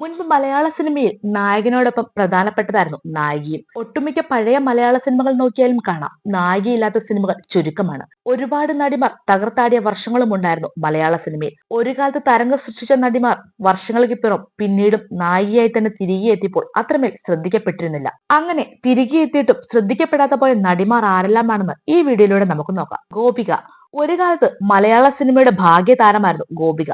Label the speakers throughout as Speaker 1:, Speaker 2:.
Speaker 1: മുൻപ് മലയാള സിനിമയിൽ നായകനോടൊപ്പം പ്രധാനപ്പെട്ടതായിരുന്നു നായികയും. ഒട്ടുമിക്ക പഴയ മലയാള സിനിമകൾ നോക്കിയാലും കാണാം. നായികയില്ലാത്ത സിനിമകൾ ചുരുക്കമാണ്. ഒരുപാട് നടിമാർ തകർത്താടിയ വർഷങ്ങളും ഉണ്ടായിരുന്നു മലയാള സിനിമയിൽ. ഒരു കാലത്ത് തരംഗം സൃഷ്ടിച്ച നടിമാർ വർഷങ്ങൾക്കിപ്പുറം പിന്നീടും നായികയായി തന്നെ തിരികെ എത്തിയപ്പോൾ അത്രമേൽ ശ്രദ്ധിക്കപ്പെട്ടിരുന്നില്ല. അങ്ങനെ തിരികെ എത്തിയിട്ടും ശ്രദ്ധിക്കപ്പെടാത്ത പോയ നടിമാർ ആരെല്ലാമാണെന്ന് ഈ വീഡിയോയിലൂടെ നമുക്ക് നോക്കാം. ഗോപിക. ഒരു കാലത്ത് മലയാള സിനിമയുടെ ഭാഗ്യതാരമായിരുന്നു ഗോപിക.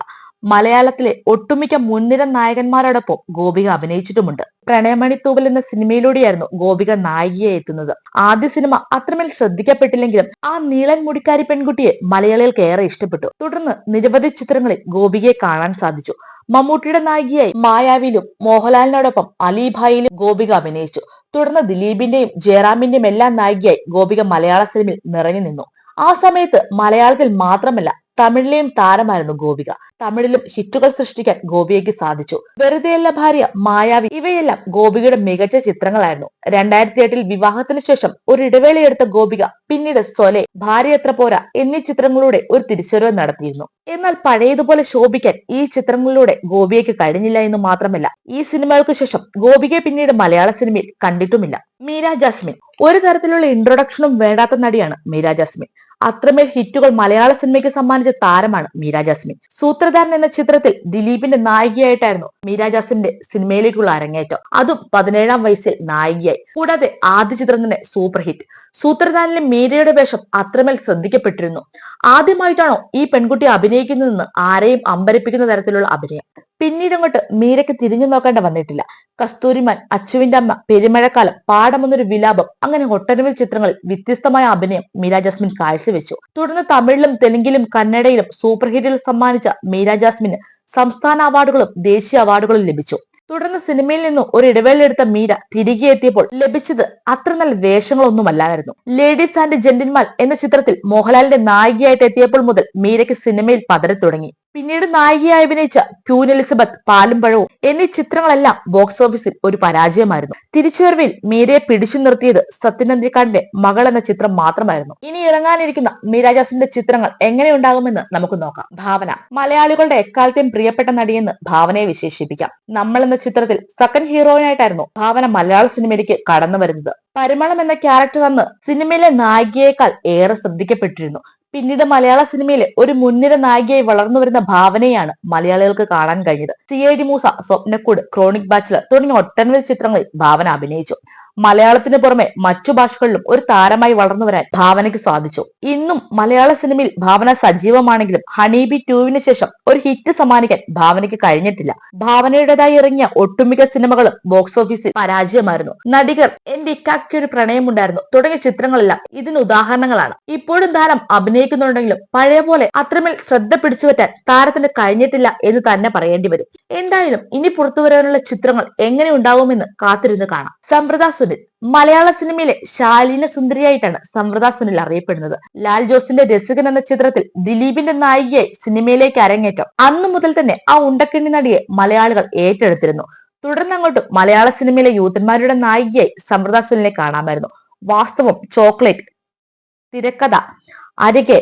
Speaker 1: മലയാളത്തിലെ ഒട്ടുമിക്ക മുൻനിര നായകന്മാരോടൊപ്പം ഗോപിക അഭിനയിച്ചിട്ടുമുണ്ട്. പ്രണയമണി തൂവൽ എന്ന സിനിമയിലൂടെയായിരുന്നു ഗോപിക നായികയായി എത്തുന്നത്. ആദ്യ സിനിമ അത്രമേൽ ശ്രദ്ധിക്കപ്പെട്ടില്ലെങ്കിലും ആ നീളൻ മുടിക്കാരി പെൺകുട്ടിയെ മലയാളികൾക്ക് ഏറെ ഇഷ്ടപ്പെട്ടു. തുടർന്ന് നിരവധി ചിത്രങ്ങളിൽ ഗോപികയെ കാണാൻ സാധിച്ചു. മമ്മൂട്ടിയുടെ നായികയായി മായാവിലും മോഹൻലാലിനോടൊപ്പം അലിഭായിലും ഗോപിക അഭിനയിച്ചു. തുടർന്ന് ദിലീപിന്റെയും ജയറാമിന്റെയും എല്ലാം നായികയായി ഗോപിക മലയാള സിനിമയിൽ നിറഞ്ഞു നിന്നു. ആ സമയത്ത് മലയാളത്തിൽ മാത്രമല്ല തമിഴിലെയും താരമായിരുന്നു ഗോപിക. തമിഴിലും ഹിറ്റുകൾ സൃഷ്ടിക്കാൻ ഗോപികയ്ക്ക് സാധിച്ചു. വെറുതെയല്ല ഭാര്യ മായാവി ഇവയെല്ലാം ഗോപികയുടെ മികച്ച ചിത്രങ്ങളായിരുന്നു. രണ്ടായിരത്തി എട്ടിൽ വിവാഹത്തിന് ശേഷം ഒരു ഇടവേളയെടുത്ത ഗോപിക പിന്നീട് സൊലെ ഭാര്യ എത്ര പോരാ എന്നീ ചിത്രങ്ങളിലൂടെ ഒരു തിരിച്ചുവരവ് നടത്തിയിരുന്നു. എന്നാൽ പഴയതുപോലെ ശോഭിക്കാൻ ഈ ചിത്രങ്ങളിലൂടെ ഗോപികയ്ക്ക് കഴിഞ്ഞില്ല എന്ന് മാത്രമല്ല ഈ സിനിമകൾക്ക് ശേഷം ഗോപികയെ പിന്നീട് മലയാള സിനിമയിൽ കണ്ടിട്ടുമില്ല. മീര ജാസ്മിൻ ഒരു തരത്തിലുള്ള ഇൻട്രൊഡക്ഷനും വേണ്ടാത്ത നടിയാണ് മീര ജാസ്മിൻ. അത്രമേൽ ഹിറ്റുകൾ മലയാള സിനിമയ്ക്ക് സമ്മാനിച്ച താരമാണ് മീര ജാസ്മിൻ. സൂത്രധാരൻ എന്ന ചിത്രത്തിൽ ദിലീപിന്റെ നായികയായിട്ടായിരുന്നു മീര ജാസ്മിന്റെ സിനിമയിലേക്കുള്ള അരങ്ങേറ്റം. അതും പതിനേഴാം വയസ്സിൽ നായികയായി. കൂടാതെ ആദ്യ ചിത്രം തന്നെ സൂപ്പർ ഹിറ്റ് സൂത്രധാരനിലെ മീരയുടെ വേഷം അത്രമേൽ ശ്രദ്ധിക്കപ്പെട്ടിരുന്നു. ആദ്യമായിട്ടാണോ ഈ പെൺകുട്ടി അഭിനയിക്കുന്നതെന്ന് ആരെയും അമ്പരപ്പിക്കുന്ന തരത്തിലുള്ള അഭിനയം. പിന്നീട് അങ്ങോട്ട് മീരയ്ക്ക് തിരിഞ്ഞു നോക്കേണ്ട വന്നിട്ടില്ല. കസ്തൂരിമാൻ അച്ചുവിന്റെ അമ്മ പെരുമഴക്കാലം പാടമെന്നൊരു വിലാപം അങ്ങനെ ഒട്ടനവധി ചിത്രങ്ങളിൽ വ്യത്യസ്തമായ അഭിനയം മീര ജാസ്മിൻ കാഴ്ചവെച്ചു. തുടർന്ന് തമിഴിലും തെലുങ്കിലും കന്നഡയിലും സൂപ്പർ ഹിറ്റുകൾ സമ്മാനിച്ച മീര ജാസ്മിന് സംസ്ഥാന അവാർഡുകളും ദേശീയ അവാർഡുകളും ലഭിച്ചു. തുടർന്ന് സിനിമയിൽ നിന്നും ഒരു ഇടവേള എടുത്ത മീര തിരികെ എത്തിയപ്പോൾ ലഭിച്ചത് അത്ര നല്ല വേഷങ്ങളൊന്നുമല്ലായിരുന്നു. ലേഡീസ് ആൻഡ് ജെന്റിൽമാൻ എന്ന ചിത്രത്തിൽ മോഹൻലാലിന്റെ നായികയായിട്ട് എത്തിയപ്പോൾ മുതൽ മീരയ്ക്ക് സിനിമയിൽ പതറി തുടങ്ങി. പിന്നീട് നായികയായി അഭിനയിച്ച ക്യൂൻ എലിസബത്ത് പാലും പഴവും എന്നീ ചിത്രങ്ങളെല്ലാം ബോക്സ് ഓഫീസിൽ ഒരു പരാജയമായിരുന്നു. തിരിച്ചുവരവിൽ മീരയെ പിടിച്ചു നിർത്തിയത് സത്യനന്ദിക്കാടിന്റെ മകൾ എന്ന ചിത്രം മാത്രമായിരുന്നു. ഇനി ഇറങ്ങാനിരിക്കുന്ന മീരാജാസിന്റെ ചിത്രങ്ങൾ എങ്ങനെയുണ്ടാകുമെന്ന് നമുക്ക് നോക്കാം. ഭാവന മലയാളികളുടെ എക്കാലത്തെയും പ്രിയപ്പെട്ട നടിയെന്ന് ഭാവനയെ വിശേഷിപ്പിക്കാം. നമ്മൾ എന്ന ചിത്രത്തിൽ സെക്കൻഡ് ഹീറോയിനായിട്ടായിരുന്നു ഭാവന മലയാള സിനിമയിലേക്ക് കടന്നു വരുന്നത് പരിമളം എന്ന ക്യാരക്ടർ അന്ന് സിനിമയിലെ നായികയേക്കാൾ ഏറെ ശ്രദ്ധിക്കപ്പെട്ടിരുന്നു. പിന്നീട് മലയാള സിനിമയിൽ ഒരു മുൻനിര നായികയായി വളർന്നു വരുന്ന ഭാവനയാണ് മലയാളികൾക്ക് കാണാൻ കഴിഞ്ഞത്. C I D Moosa Swapnakoodu chronic bachelor തുടങ്ങിയ ഒട്ടനവധി ചിത്രങ്ങളിൽ ഭാവന അഭിനയിച്ചു. മലയാളത്തിന് പുറമെ മറ്റു ഭാഷകളിലും ഒരു താരമായി വളർന്നു വരാൻ ഭാവനയ്ക്ക് സാധിച്ചു. ഇന്നും മലയാള സിനിമയിൽ ഭാവന സജീവമാണെങ്കിലും ഹണീബി ടൂവിന് ശേഷം ഒരു ഹിറ്റ് സമ്മാനിക്കാൻ ഭാവനയ്ക്ക് കഴിഞ്ഞിട്ടില്ല. ഭാവനയുടേതായി ഇറങ്ങിയ ഒട്ടുമിക്ക സിനിമകളും ബോക്സ് ഓഫീസിൽ പരാജയമായിരുന്നു. നടികർ എന്റെ ഇക്കാക്ക് ഒരു പ്രണയമുണ്ടായിരുന്നു. തുടങ്ങിയ ചിത്രങ്ങളെല്ലാം ഇതിന് ഉദാഹരണങ്ങളാണ്. ഇപ്പോഴും താരം അഭിനയിക്കുന്നുണ്ടെങ്കിലും പഴയ പോലെ അത്രമേൽ ശ്രദ്ധ പിടിച്ചുപറ്റാൻ താരത്തിന് കഴിഞ്ഞിട്ടില്ല എന്ന് തന്നെ പറയേണ്ടി വരും. എന്തായാലും ഇനി പുറത്തു വരാനുള്ള ചിത്രങ്ങൾ എങ്ങനെ ഉണ്ടാവുമെന്ന് കാത്തിരുന്ന് കാണാം. സമ്പ്രദ സുനിൽ. മലയാള സിനിമയിലെ ശാലീന സുന്ദരിയായിട്ടാണ് സമൃത സുനിൽ അറിയപ്പെടുന്നത്. ലാൽ ജോസിന്റെ രസികൻ എന്ന ചിത്രത്തിൽ ദിലീപിന്റെ നായികയായി സിനിമയിലേക്ക് അരങ്ങേറ്റം. അന്നു മുതൽ തന്നെ ആ ഉണ്ടക്കണ്ണി നടിയെ മലയാളികൾ ഏറ്റെടുത്തിരുന്നു. തുടർന്ന് അങ്ങോട്ടും മലയാള സിനിമയിലെ യൂത്തന്മാരുടെ നായികയായി സമൃത സുനിലിനെ കാണാമായിരുന്നു. വാസ്തവം ചോക്ലേറ്റ് തിരക്കഥ അരികെ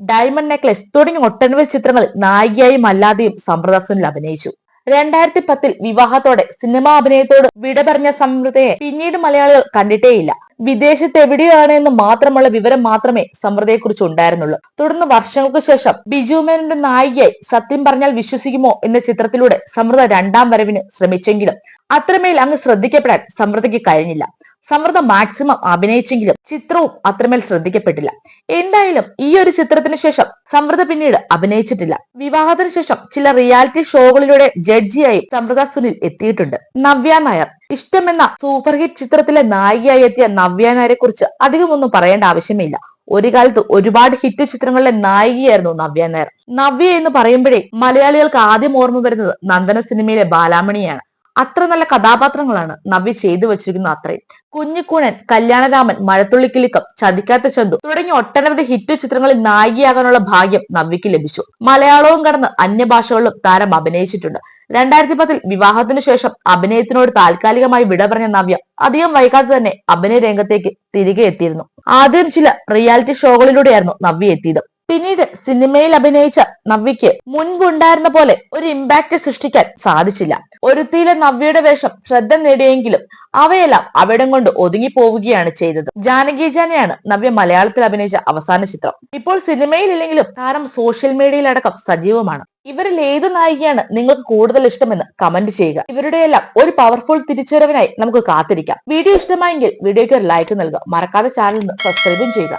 Speaker 1: ഡയമണ്ട് നെക്ലസ് തുടങ്ങിയ ഒട്ടനവധി ചിത്രങ്ങളിൽ നായികയായും അല്ലാതെയും സമൃദ്ധ സുനിൽ അഭിനയിച്ചു. രണ്ടായിരത്തി പത്തിൽ വിവാഹത്തോടെ സിനിമാ അഭിനയത്തോട് വിട പറഞ്ഞ സമൃദ്ധയെ പിന്നീട് മലയാളികൾ കണ്ടിട്ടേയില്ല. വിദേശത്ത് എവിടെയാണ് എന്ന് മാത്രമുള്ള വിവരം മാത്രമേ സമൃദ്ധയെക്കുറിച്ച് ഉണ്ടായിരുന്നുള്ളൂ. തുടർന്ന് വർഷങ്ങൾക്ക് ശേഷം ബിജുമേനന്റെ നായികയായി സത്യം പറഞ്ഞാൽ വിശ്വസിക്കുമോ എന്ന ചിത്രത്തിലൂടെ സമൃദ്ധ രണ്ടാം വരവിന് ശ്രമിച്ചെങ്കിലും അത്രമേൽ അങ്ങ് ശ്രദ്ധിക്കപ്പെടാൻ സമൃദ്ധയ്ക്ക് കഴിഞ്ഞില്ല. സമൃദ്ധ മാക്സിമം അഭിനയിച്ചെങ്കിലും ചിത്രവും അത്രമേൽ ശ്രദ്ധിക്കപ്പെട്ടില്ല. എന്തായാലും ഈ ഒരു ചിത്രത്തിന് ശേഷം സമൃദ്ധ പിന്നീട് അഭിനയിച്ചിട്ടില്ല. വിവാഹത്തിന് ശേഷം ചില റിയാലിറ്റി ഷോകളിലൂടെ ജഡ്ജിയായി സമൃദ്ധ സുനിൽ എത്തിയിട്ടുണ്ട്. നവ്യ നായർ. ഇഷ്ടമെന്ന സൂപ്പർ ഹിറ്റ് ചിത്രത്തിലെ നായികയായി എത്തിയ നവ്യ നായരെ കുറിച്ച് അധികമൊന്നും പറയേണ്ട ആവശ്യമില്ല. ഒരു കാലത്ത് ഒരുപാട് ഹിറ്റ് ചിത്രങ്ങളിലെ നായികയായിരുന്നു നവ്യ നായർ. നവ്യ എന്ന് പറയുമ്പോഴേ മലയാളികൾക്ക് ആദ്യം ഓർമ്മ വരുന്നത് നന്ദന സിനിമയിലെ ബാലാമണിയാണ്. അത്ര നല്ല കഥാപാത്രങ്ങളാണ് നവ്യ ചെയ്തു വെച്ചിരിക്കുന്ന അത്രയും. കുഞ്ഞിക്കൂണൻ കല്യാണരാമൻ മഴത്തുള്ളിക്കിളിക്കം ചതിക്കാത്ത ചന്തു തുടങ്ങിയ ഒട്ടനവധി ഹിറ്റ് ചിത്രങ്ങളിൽ നായികയാകാനുള്ള ഭാഗ്യം നവ്യക്ക് ലഭിച്ചു. മലയാളവും കടന്ന് അന്യഭാഷകളിലും താരം അഭിനയിച്ചിട്ടുണ്ട്. രണ്ടായിരത്തി പത്തിൽ വിവാഹത്തിനു ശേഷം അഭിനയത്തിനോട് താൽക്കാലികമായി വിട പറഞ്ഞ നവ്യ അധികം വൈകാതെ തന്നെ അഭിനയ രംഗത്തേക്ക് തിരികെ എത്തിയിരുന്നു. ആദ്യം ചില റിയാലിറ്റി ഷോകളിലൂടെയായിരുന്നു നവ്യ എത്തിയത്. പിന്നീട് സിനിമയിൽ അഭിനയിച്ച നവ്യയ്ക്ക് മുൻപുണ്ടായിരുന്ന പോലെ ഒരു ഇമ്പാക്ട് സൃഷ്ടിക്കാൻ സാധിച്ചില്ല. ഒരുത്തിയിലെ നവ്യയുടെ വേഷം ശ്രദ്ധ നേടിയെങ്കിലും അവയെല്ലാം അവിടം കൊണ്ട് ഒതുങ്ങി പോവുകയാണ് ചെയ്തത്. ജാനകി ജാനയാണ് നവ്യ മലയാളത്തിൽ അഭിനയിച്ച അവസാന ചിത്രം. ഇപ്പോൾ സിനിമയിലില്ലെങ്കിലും താരം സോഷ്യൽ മീഡിയയിലടക്കം സജീവമാണ്. ഇവരിൽ ഏത് നായികയാണ് നിങ്ങൾക്ക് കൂടുതൽ ഇഷ്ടമെന്ന് കമന്റ് ചെയ്യുക. ഇവരുടെ എല്ലാം ഒരു പവർഫുൾ തിരിച്ചുവരവിനായി നമുക്ക് കാത്തിരിക്കാം. വീഡിയോ ഇഷ്ടമായെങ്കിൽ വീഡിയോയ്ക്ക് ഒരു ലൈക്ക് നൽകുക. മറക്കാതെ ചാനൽ സബ്സ്ക്രൈബും ചെയ്യുക.